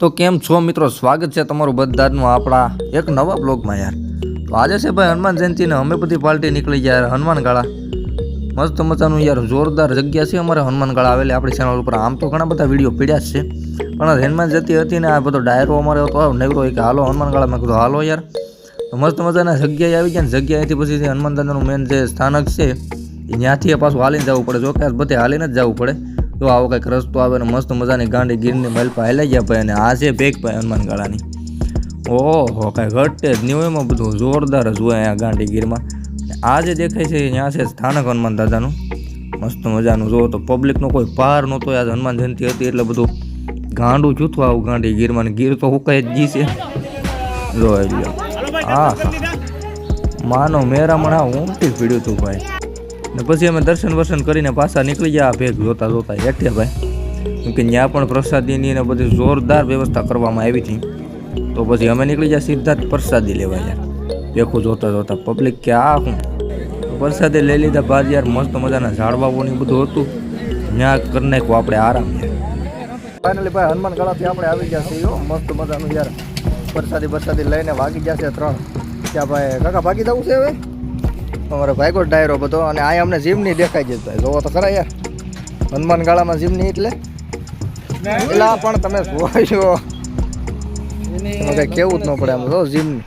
તો કેમ છો મિત્રો? સ્વાગત છે તમારું બધાનું આપણા એક નવા બ્લોગમાં યાર. તો આજે છે ભાઈ હનુમાન જયંતિને અમે બધી પાર્ટી નીકળી ગયા યાર હનુમાન ગાળા. મસ્ત મજાનું યાર જોરદાર જગ્યા છે અમારે હનુમાન ગાળા આવેલી આપણી ચેનલ ઉપર. આમ તો ઘણા બધા વીડિયો પીડ્યા છે. પણ હનુમાન જતી હતી ને આ બધો ડાયરો અમારે હતો નેવરો કે હાલો હનુમાન ગાળા મેં કીધું, હાલો યાર. તો મસ્ત મજાના જગ્યાએ આવી ગયા ને જગ્યાએથી પછી જે હનુમાન દાદાનું મેન જે સ્થાનક છે ત્યાંથી પાછું હાલીને જવું પડે. જો કે બધે હાલીને જ જવું પડે. જો આવો કંઈક રસ્તો આવે ને મસ્ત મજાની ગાંડી ગીરની મલપા હેલાઈ ગયા ભાઈ અને આ છે ભેગ ભાઈ હનુમાન ગાળાની. ઓહો, કાંઈ ઘટે જ નહીં હોય એમાં બધું જોરદાર જ હોય અહીંયા ગાંડી ગીરમાં. આ જે દેખાય છે ત્યાં છે સ્થાનક હનુમાન દાદાનું. મસ્ત મજાનું. જો તો પબ્લિકનો કોઈ પાર નહોતો યાર, હનુમાન જયંતિ હતી એટલે બધું ગાંડું જૂથું આવું ગાંડી ગીરમાં ગીર તો હુકાય જ જી છે. જો આવી હા માનો મેરામણ આ ઉમટી પીડ્યું હતું ભાઈ. ને પછી અમે દર્શન વર્શન કરીને પાછા નીકળી ગયા, ભેગ જોતા જોતા હેઠે ભાઈ. કેમ કે ત્યાં પણ પ્રસાદીની ને બધી જોરદાર વ્યવસ્થા કરવામાં આવી હતી. તો પછી અમે નીકળી ગયા સીધા જ પ્રસાદી લેવા યાર ભેખું જોતા જોતા પબ્લિક કે આ હું? પ્રસાદી લઈ લીધા બાદ યાર મસ્ત મજાના ઝાડવાઓ ને બધું હતું. ત્યાં કરી નાખ્યું આપણે આરામ ફાઇનલી ભાઈ, હનુમાન ગળાથી આપણે આવી ગયા છીએ મસ્ત મજાનું યાર. પ્રસાદી પ્રસાદી લઈને વાગી ગયા છે ત્રણ. ત્યાં ભાઈ, કાકા ભાગી જવું છે હવે? અમારે ભાઈગો ડાયરો બધો અને આ અમને જીમની દેખાય છે ભાઈ. જોવો તો ખરા યાર. હનુમાન ગાળામાં જીમની એટલે? એટલે પણ તમે જોયો કઈ કેવું જ ન પડે આમ. જો જીમની.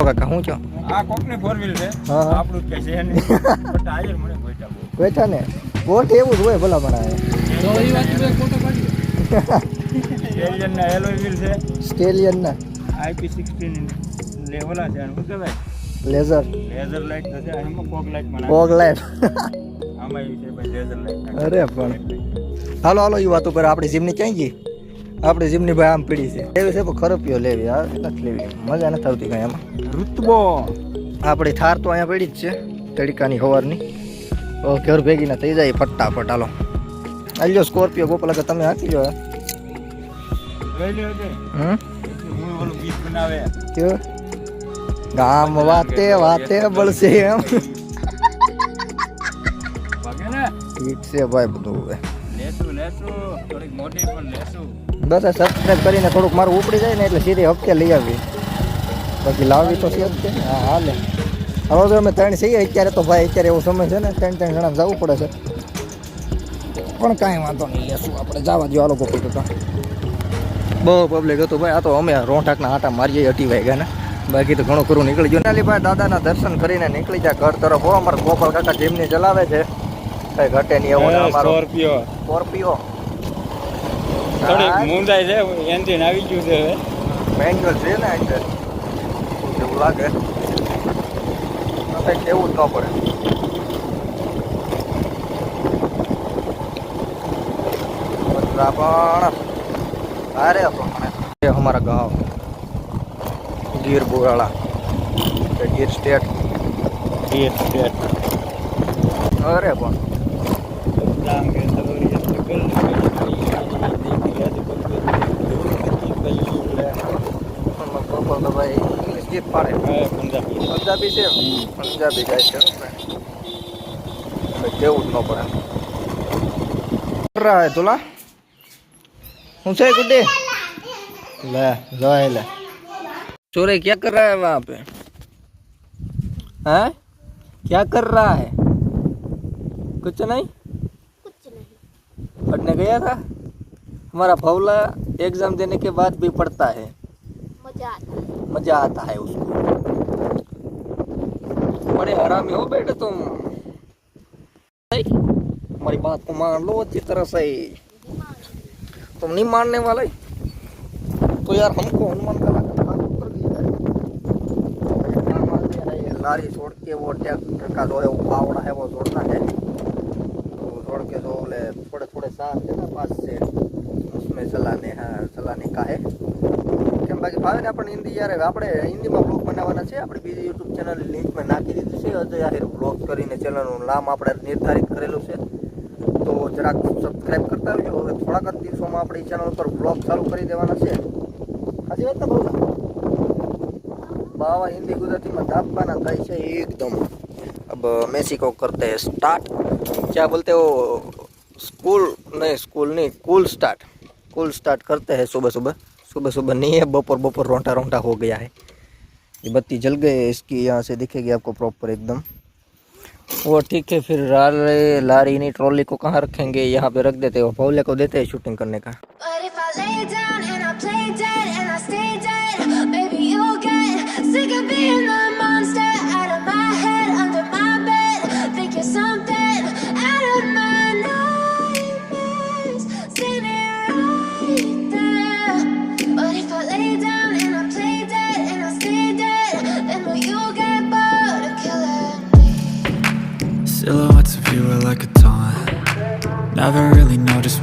કાકા હું છો? આ કોકની ફોર વ્હીલ છે. હા, હા. આપણું જ છે નહીં. ટાયર મને ગોઈતા બહુ. ને. બોટ એવું જ હોય ભલા પણ Stallion ના alloy wheel છે. સ્ટેલિયન ના. IP16 લેવલા છે શું કહેવાય? લેઝર. લેઝર લાઇટ થશે એમાં ફોગ લાઇટમાં ફોગ લાઈટ. આમાં એવું છે ભાઈ લેઝર લાઇટ અરે પણ. હાલો હાલો એ વાત પર આપણી જીમની ક્યાં ગઈ? આપણી જીમની ભાઈ આમ પીડી છે. લેવી છે પણ ખરપીઓ લેવી આ નથી લેવી. મજા નથી આવતી કાંઈ એમાં ઋતબો. આપણી થાર તો અહીંયા પડી જ છે તડકાની હવારની. તો ઘર ભેગી ના થઈ જાય ફટાફટ હાલો. આલ્યો સ્કોર્પિયો ગોપાલ કે તમે હાકી લો લે તે. હમ? હું ઓલું ગીત બનાવે. કયો ગામ વાતે વાતે બળશે એમ. ઠીક છે ભાઈ બધું હવે. બસ સબસ્ક્રાઈબ કરીને થોડુંક મારું ઉપડી જાય ને એટલે સીધી હપ્તે લઈ આવી. બાકી લાવવી તો છે જ તે. હા હાલે. હવે તો અમે ત્રણ છીએ અત્યારે તો ભાઈ અત્યારે એવો સમય છે ને ત્રણ ત્રણ જણા જવું પડે છે. પણ કાંઈ વાંધો નહીં લેશું. આપણે જવા દો આ લોકો બહુ પબ્લિક હતું ભાઈ આ તો અમે રોંઠાકના આટા મારીએ અઢી વાગ્યા ને. બાકી તો ઘણું ખરું નીકળી ગયું. નાલી દાદાના દર્શન કરીને નીકળી જાય ઘર તરફ હો અમારા ગોપાલ કાકા જેમની ચલાવે છે. કઈ ઘટે નહીં એવું અમારો. સ્કોર્પિયો. સ્કોર્પિયો. થોડીક મૂંઝાય છે એન્જિન આવી ગયું છે હવે. મેન્યુઅલ છે ને એટલે એવું લાગે. કંઈ કેવું જ ન પડે. પણ અરે અમારા ગાંવ ગીર બોરાળા. કે ગીર સ્ટેટ ગીર સ્ટેટ અરે પણ પંજાબી. છે? પંજાબી ગાય છે કેવું જ ન પડે. રહે તુલા? હું છે ગુડ્ડી લે જોઈ લે. चोरे क्या कर रहा है वहाँ पे? हैं? क्या कर रहा है? कुछ नहीं? कुछ नहीं। पढ़ने गया था? हमारा भवला एग्ज़ाम देने के बाद भी पढ़ता है। मज़ा आता है। मज़ा आता है उसको। बड़े हरामी हो बेटे तुम। हमारी बात को मान लो अच्छी तरह से। तुम नहीं मानने वाले? तो यार हमको हनुमान का मानते नहीं, लारी छोड़ के वो ट्रैक्टर का जो है वो फावड़ा है वो जोड़ना है तो जोड़ के जो बोले थोड़े थोड़े साथ है ना पास से उसमें चलाने हैं चलाने का है કેમ બાકી ભાવે ને આપણને હિન્દી યાર આપણે હિન્દીમાં બ્લોગ બનાવવાના છે આપણે બીજી યુટ્યુબ ચેનલ લિંકમાં નાખી દીધી છે અજય આહિર બ્લોગ કરીને ચેનલનું નામ આપણે નિર્ધારિત કરેલું છે તો જરાક સબસ્ક્રાઇબ કરતા રહેજો હવે થોડાક જ દિવસોમાં આપણી ચેનલ પર બ્લોગ ચાલુ કરી દેવાના છે સાચી વાત ને બહુ બાવા हिंदी गुजराती में दापवाना થાય છે एकदम अब मेसी को करते हैं स्टार्ट क्या बोलते हो स्कूल नहीं स्कूल नहीं कूल स्टार्ट कूल स्टार्ट करते हैं सुबह सुबह सुबह सुबह नहीं है बपोर बपोर रोंटा रोंटा हो गया है ये बत्ती जल गई है इसकी यहाँ से दिखेगी आपको प्रॉपर एकदम वो ठीक है फिर लारी लारी नहीं ट्रॉली को कहाँ रखेंगे यहाँ पे रख देते हैं भवले को देते हैं शूटिंग करने का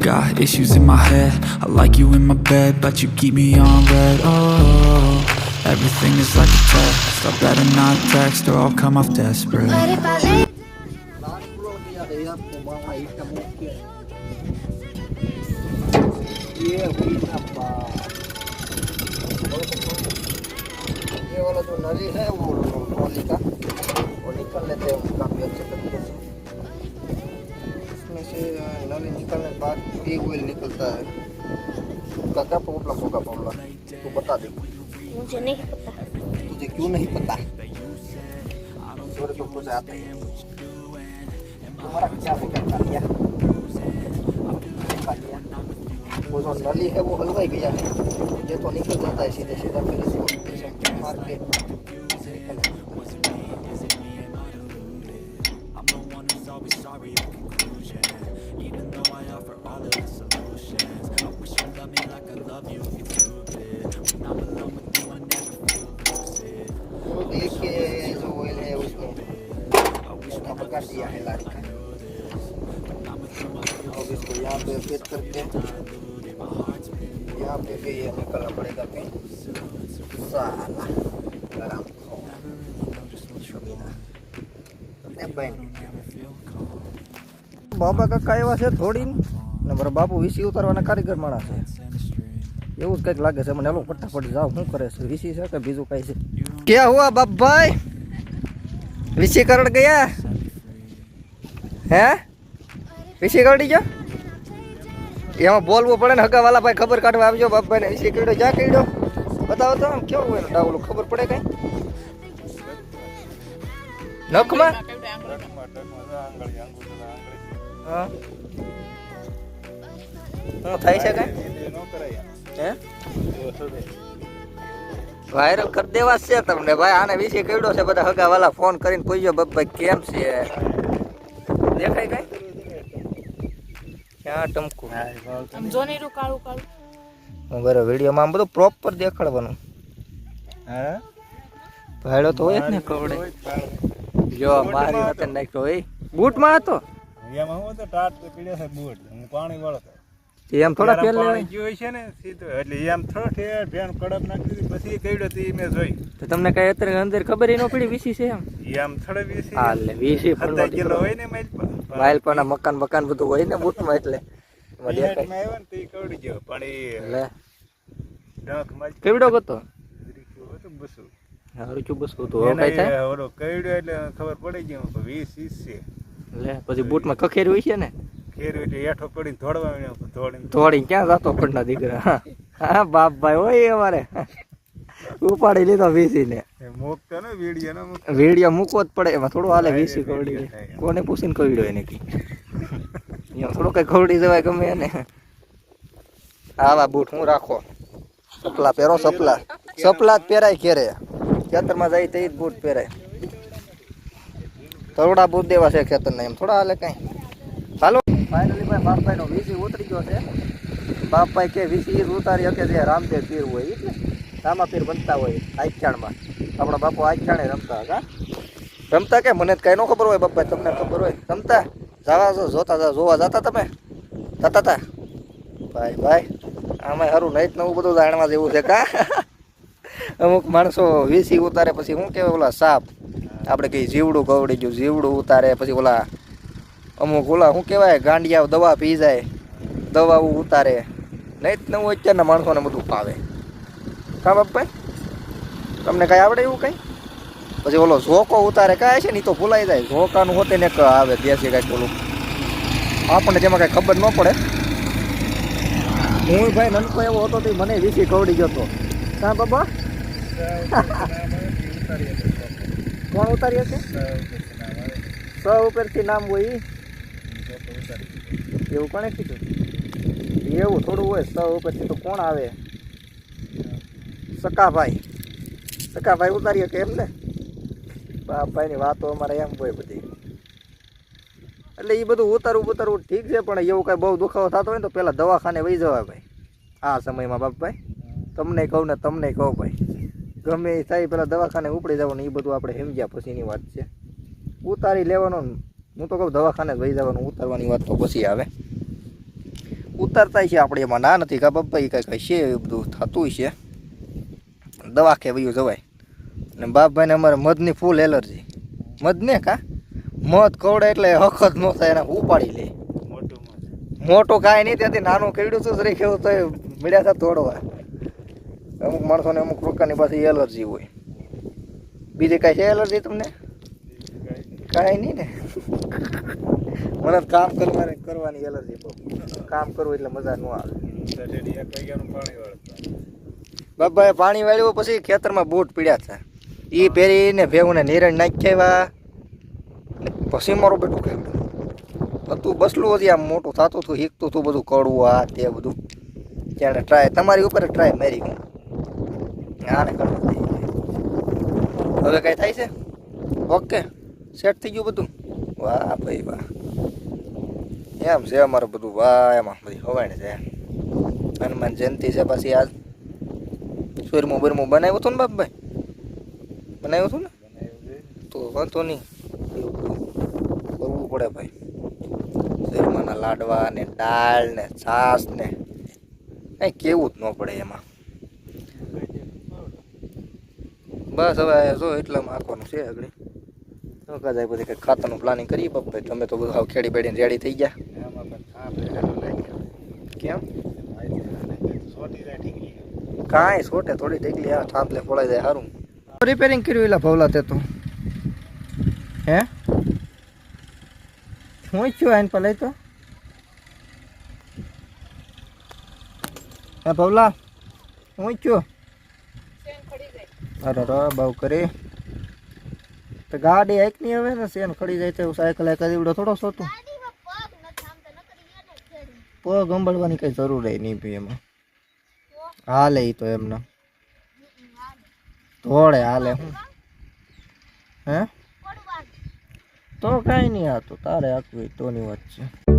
I got issues in my head. I like you in my bed, but you keep me on red. Oh, everything is like a test. I better not text or I'll come off desperate. But if I lay ये वाला जो नली है वो trolley का वो निकल लेते हैं उसका काफ़ी अच्छे तरीके से इसमें से नली निकलने के बाद भी ऑयल निकलता है। उसका क्या प्रॉब्लम होगा प्रॉब्लम तू बता दे। मुझे नहीं पता। तुझे क्यों नहीं पता? थोड़े तो कुछ आते हैं तुम्हारा क्या वो जो नली है वो हलवाई गया है ये तो निकल जाता है सीधे सीधा फिर इसको मार के। ऑयल है उसको उसका पका दिया है लारी का अब इसको यहाँ पे फिट करके यहाँ पे भी ये निकलना पड़ेगा फिर साला गरम हो ને બેન બાબા કાકા એવા છે થોડી ને મારા બાપુ વીસી ઉતારવાના કારીગર માણસ છે એવું જ કંઈક લાગે છે. મને એલો ફટાફટ જાવ શું કરે છે? વીસી છે કે બીજું કઈ છે? ક્યાં હુઆ બાપભાઈ? કરોડ ગયા? હે? વિશીકરણી ગયો? એમાં બોલવું પડે ને હગાવાલા ભાઈ ખબર કાઢવા આવજો બાપભાઈ ને વીસી કરોડ જ્યાં કર્યો બતાવો તો આમ કેવું હોય ડાવલું? ખબર પડે કઈ? નખમાં? હા. થાય છે કઈ? હે? વાયરલ કરી દેવા છે તમને ભાઈ. આને વિશે કઈડો છે બધા હગા વાલા ફોન કરીને પૂછ્યો બાપભાઈ કેમ છે? દેખાય કઈ? ક્યાં ટમકુ? આમ જો ને એરું કાળું કાળું. હું બરો વિડીયોમાં આમ બધું પ્રોપર દેખાડવાનું. ભાડો તો હોય જ ને કવડે. જો મારી હાથે નાખ્યો હોય. બૂટમાં હતો? એમાં હું તો ટાટ પીડ્યો છે બૂટ. હું પાણી વાળો હતો. એમ થોડા ગરમ લેવાય. ગયું છે ને સીધો. એટલે એમ થોડો ઠેર ભેણ કડપ નાખી દીધી પછી કઈડો તી મે જોઈ. તો તમને કઈ અત્યારે અંદર ખબર ન પડી વીસી છે એમ? એમ થોડો વીસી. હા વીસી અડધા કિલો હોય ને માઇલ માઇલ પણ મકાન મકાન બધું હોય ને બૂટમાં એટલે. એમાં દેખાય. આવ્યો ને તે કવડી ગયો પણ એ લે. ડંખમાં કેવડો હતો હતું બસું. હારું ચું બસ હતું હવે કઈ થાય? ઓલો કઈડ્યો એટલે ખબર પડી ગઈ વીસ વીસ છે. લે પછી બૂટમાં કખેર હોય છે ને? ખેર એટલે હેઠો પડીને ધોડવા ધોડીને થોડી ક્યાં જાતો પડના દીકરા? હા. બાપ ભાઈ હોય અમારે. ઉપાડી લીધો વીસી ને મૂકતો ને વીડિયો ને મૂકવો જ પડે. એમાં થોડું હાલે વીસી કવડી કોને પૂછીને કવડ્યો એને કી અહીંયા થોડું કઈ કવડી જવાય ગમે એને. આવા બૂટ હું રાખો? સપલા પહેરો સપલા. સપલા જ પહેરાય ઘેરે. ખેતરમાં જાય તે જ બૂટ પહેરાય. થોડા બૂટ દેવા છે ખેતરના એમ. થોડા હાલે કઈ. હાલો. ફાઇનલી ભાઈ બાપભાઈ નો વીસી ઉતરી ગયો છે. બાપભાઈ કે વીસી ઉતારી શકે છે, રામદેવ પીર હોય એટલે રામા પીર બનતા હોય આખ્યાણમાં આપણા બાપુ આખ્યાણે રમતા હતા. રમતા કે? મને કઈ ન ખબર હોય બાપા તમને ખબર હોય? રમતા? જવા જો, જોતા જા, જોવા જતા તમે? જતા તા? ભાઈ ભાઈ, આમાં સારું નહીં નવું બધું જાણવા જેવું છે કા? અમુક માણસો વીસી ઉતારે પછી શું કહેવાય, ઓલા સાપ. આપણે કંઈ જીવડું ગવડી ગયું, જીવડું ઉતારે, પછી ઓલા અમુક ઓલા શું કહેવાય ગાંડિયા દવા પી જાય દવાઓ ઉતારે. નહીં નવું અત્યારના માણસોને બધું પાવે કા બાપભાઈ તમને કાંઈ આવડે એવું કંઈ? પછી ઓલો ઝોકો ઉતારે કાંઈ છે ને તો ભૂલાઈ જાય. ઝોકાનું હોતે ને આવે દેશી કાંઈક ઓલું. આપણને જેમાં કાંઈ ખબર ન પડે. હું ભાઈ નનકો એવો હતો તે મને વીસી કવડી ગયો હતો. હા બાબા કોણ ઉતારી હશે? સ ઉપરથી નામ હોય? એવું કોણે કીધું? એવું થોડું હોય સૌ પછી તો કોણ આવે? સકાભાઈ સકાભાઈ ઉતારીએ કે એમ ને બાપભાઈની વાતો અમારે એમ હોય બધી. એટલે એ બધું ઉતારવું ઉતારવું ઠીક છે, પણ એવું કાંઈ બહુ દુખાવો થતો હોય ને તો પહેલાં દવાખાને વહી જવાય ભાઈ. આ સમયમાં બાપભાઈ તમને કહું ને તમને કહું ભાઈ. ગમે એ થાય પહેલાં દવાખાને ઉપડી જવાનું એ બધું આપણે સમજ્યા પછીની વાત છે. ઉતારી લેવાનું હું તો કહું દવાખાને વહી જવાનું ઉતારવાની વાત તો પછી આવે. ઉતારતા છે આપણે એમાં ના નથી કા બાપા એ કાંઈ કાંઈ છે એવું બધું થતું છે દવાખે વયું જવાય. અને બાપભાઈને અમારે મધની ફૂલ એલર્જી મધ ને કા? મધ કવડે એટલે હખત ન થાય એને ઉપાડી લે. મોટું કાંઈ નહીં ત્યાંથી નાનું કેવડું તો જ કેવું તો મીડિયા સાથે તોડવા. અમુક માણસોને અમુક પ્રકારની પાસે એલર્જી હોય. બીજી કાંઈ છે એલર્જી તમને? કાંઈ નહીં ને. મને તો કામ કરવા કરવાની એલર્જી બહુ. કામ કરવું એટલે મજા ન આવે. બાબાએ પાણી વાળ્યું પછી ખેતરમાં બૂટ પીડ્યા હતા. એ પહેરીને ભેગુને નિરણ નાખી આવ્યા ને પછી મારું બેટું ખાઈ હતું બસલું હજી આમ મોટું થતું હતું શીખતું હતું બધું કડવું, આ તે બધું. ત્યારે ટ્રાય તમારી ઉપર ટ્રાય મારી હું આને કરવું હવે કાંઈ થાય છે? ઓકે સેટ થઈ ગયું બધું? વાહ ભાઈ વાહ. એમ છે અમારું બધું. વાહ, એમાં બધી હવાણ છે. હનુમાન જયંતિ છે પછી આજ. સુરમું બરમું બનાવ્યું હતું ને બાપભાઈ? બનાવ્યું હતું ને? તો વાંધો નહીં. કરવું પડે ભાઈ. શેરમાના લાડવા ને દાળ ને છાસ ને કંઈ કેવું જ ન પડે એમાં. બસ હવે જો એટલામાં આખવાનું છે આગળ. શું કદાચ પછી કંઈક ખાતાનું પ્લાનિંગ કરીએ બાપભાઈ તમે તો બધું ખેડી બેડીને રેડી થઈ ગયા. એમાં પણ આપણે કેમ? સોટી કાંઈ છોટે થોડી ટેકલી આ થાંભલે ફોડાઈ જાય સારું રિપેરિંગ કર્યું એલા ભવલા તે તો. હે? હું છું આઈને પર લઈ તો. હે ભવલા હું છું. અરે ર બહુ કરી. તો ગાડી નહીં હવે ને સેન ખડી જાય તો સાયકલ એક દીવડો થોડો સોતું પગ અંબળવાની કઈ જરૂર નહીં ભાઈ એમાં. હાલે તો એમને. ધોળે હાલે હું. હે? તો કાંઈ નહીં આ તો તારે આખવી તોની વાત છે.